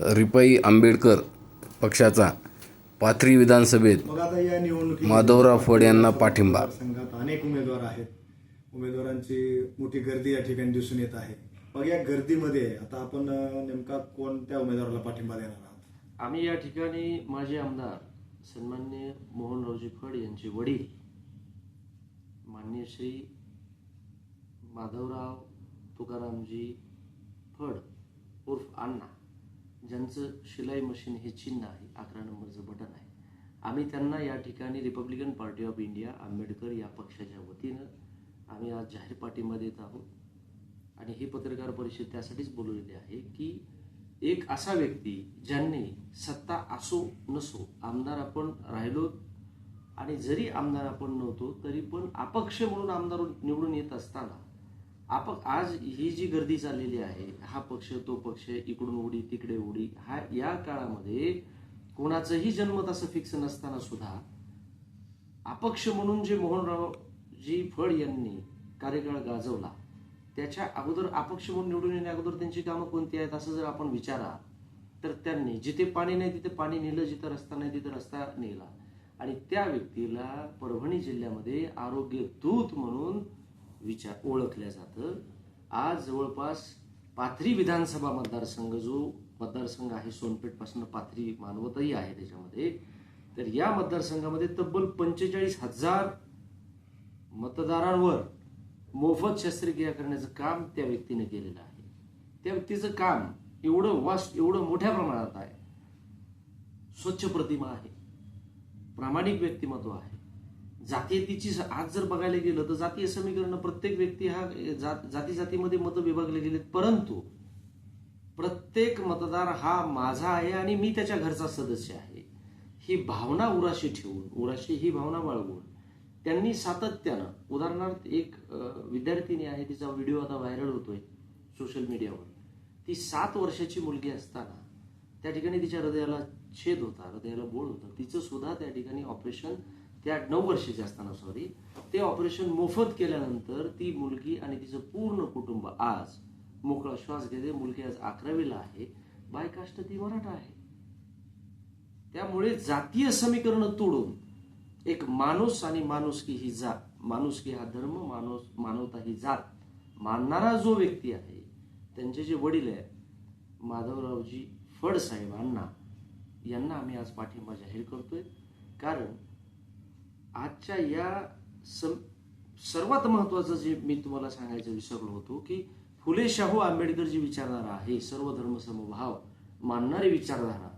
रिपाई आंबेडकर पक्षाचा पाथरी विधानसभेत मग आता या निवडणुकीत माधवराव फड यांना पाठिंबा. संघात अनेक उमेदवार आहेत. उमेदवारांची मोठी गर्दी या ठिकाणी दिसून येत आहे. मग या गर्दीमध्ये आता आपण नेमका कोणत्या उमेदवाराला पाठिंबा देणार आहात? आम्ही या ठिकाणी माजी आमदार सन्मान्य मोहनरावजी फड यांचे वडील मान्य श्री माधवराव तुकारामजी फड उर्फ अण्णा. ज्यांचं शिलाई मशीन हे चिन्ह आहे अकरा नंबरचं बटन आहे. आम्ही त्यांना या ठिकाणी Republican Party of India Ambedkar या पक्षाच्या वतीनं आम्ही आज जाहीर पाठिंबा देत आहोत. आणि ही पत्रकार परिषद त्यासाठीच बोलवलेली आहे की एक असा व्यक्ती ज्यांनी सत्ता असो नसो आमदार आपण राहिलो आणि जरी आमदार आपण नव्हतो तरी पण अपक्ष म्हणून आमदार निवडून येत असताना आप आज ही जी गर्दी चाललेली आहे हा पक्ष तो पक्ष इकडून उडी तिकडे उडी हा या काळामध्ये कोणाचंही जन्मत असं फिक्स नसताना सुद्धा अपक्ष म्हणून जे मोहनरावजी फड यांनी कार्यकाळ गाजवला त्याच्या अगोदर अपक्ष म्हणून निवडून येण्या अगोदर त्यांची कामं कोणती आहेत असं जर आपण विचारा तर त्यांनी जिथे पाणी नाही तिथे पाणी नेलं जिथं रस्ता नाही तिथे रस्ता नेला. आणि त्या व्यक्तीला परभणी जिल्ह्यामध्ये आरोग्य दूत म्हणून विचार ओळखल्या जातं. आज जवळपास पाथरी विधानसभा मतदारसंघ जो मतदारसंघ आहे सोनपेठपासून पाथरी मानवतही आहे त्याच्यामध्ये. तर या मतदारसंघामध्ये तब्बल पंचेचाळीस हजार मतदारांवर मोफत शस्त्रक्रिया करण्याचं काम त्या व्यक्तीने केलेलं आहे. त्या व्यक्तीचं काम एवढं वास्ट एवढं मोठ्या प्रमाणात आहे. स्वच्छ प्रतिमा आहे. प्रामाणिक व्यक्तिमत्व आहे. जातीयतेची आज जर बघायला गेलं तर जातीय समीकरण प्रत्येक व्यक्ती हा जात जाती जातीमध्ये मतं विभागले गेलेत. परंतु प्रत्येक मतदार हा माझा आहे आणि मी त्याच्या घरचा सदस्य आहे. ही भावना उराशी ठेवून उराशी ही भावना बाळगून त्यांनी सातत्यानं उदाहरणार्थ एक विद्यार्थिनी आहे तिचा व्हिडिओ आता व्हायरल होतोय सोशल मीडियावर. ती सात वर्षाची मुलगी असताना त्या ठिकाणी तिच्या हृदयाला छेद होता हृदयाला बोळ होता. तिचं सुद्धा त्या ठिकाणी ऑपरेशन त्या नऊ वर्षाची असताना सॉरी ते ऑपरेशन मोफत केल्यानंतर ती मुलगी आणि तिचं पूर्ण कुटुंब आज मोकळा श्वास घेते. मुलगी आज अकरावीला आहे. बायकाष्ट ती मराठा आहे. त्यामुळे जातीय समीकरण तोडून एक माणूस आणि माणुसकी ही जात माणुसकी हा धर्म माणूस मानवता ही जात मानणारा जो व्यक्ती आहे त्यांचे जे वडील आहेत माधवरावजी फडसाहेबांना यांना आम्ही आज पाठिंबा जाहीर करतोय. कारण आजच्या या सम सर्वात महत्वाचं जे मी तुम्हाला सांगायचं विसरलो होतो की फुले शाहू आंबेडकर जी विचारधारा आहे सर्व धर्मसमभाव मानणारी विचारधारा.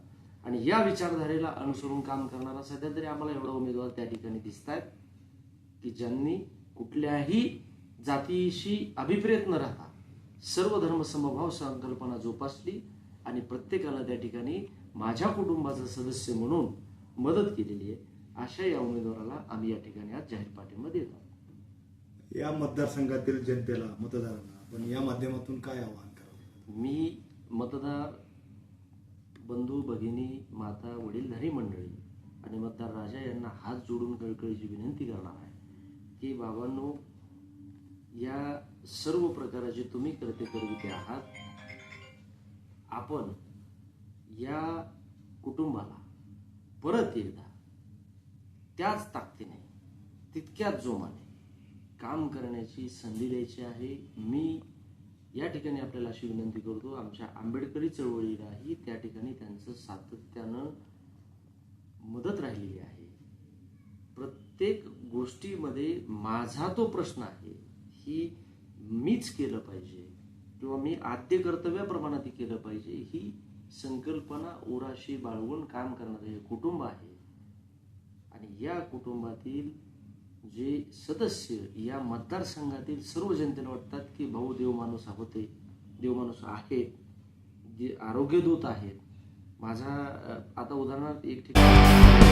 आणि या विचारधारेला अनुसरून काम करणारा सध्या तरी आम्हाला एवढा उमेदवार त्या ठिकाणी दिसत आहेत की ज्यांनी कुठल्याही जातीशी अभिप्रेत न राहता सर्व धर्मसमभाव संकल्पना जोपासली आणि प्रत्येकाला त्या ठिकाणी माझ्या कुटुंबाचा सदस्य म्हणून मदत केलेली आहे. अशा या उमेदवाराला आम्ही या ठिकाणी आज जाहीर पाठिंबा देत. आहोत या मतदारसंघातील जनतेला मतदारांना आपण या माध्यमातून काय आवाहन करावं? मी मतदार बंधू भगिनी माता वडीलधारी मंडळी आणि मतदार राजा यांना हात जोडून कळकळीची विनंती करणार आहे की बाबांनो या सर्व प्रकाराचे तुम्ही करते करविते आहात. आपण या कुटुंबाला परत एकदा त्याच ताकदीने तितक्याच जोमाने काम करण्याची संधी द्यायची आहे. मी या ठिकाणी आपल्याला अशी विनंती करतो आमच्या आंबेडकरी चळवळीलाही त्या ठिकाणी त्यांचं सातत्यानं मदत राहिलेली आहे. प्रत्येक गोष्टीमध्ये माझा तो प्रश्न आहे ही मीच केलं पाहिजे किंवा मी आद्य कर्तव्याप्रमाणे ती केलं पाहिजे ही संकल्पना उराशी बाळगून काम करणारं हे कुटुंब आहे. आणि या कुटुंबातील जे सदस्य या मतदारसंघातील सर्व जनतेला वाटतात की भाऊ देव माणूस होते देवमाणूस आहेत जे आरोग्यदूत आहेत. माझा आता उदाहरणार्थ एक ठिकाणी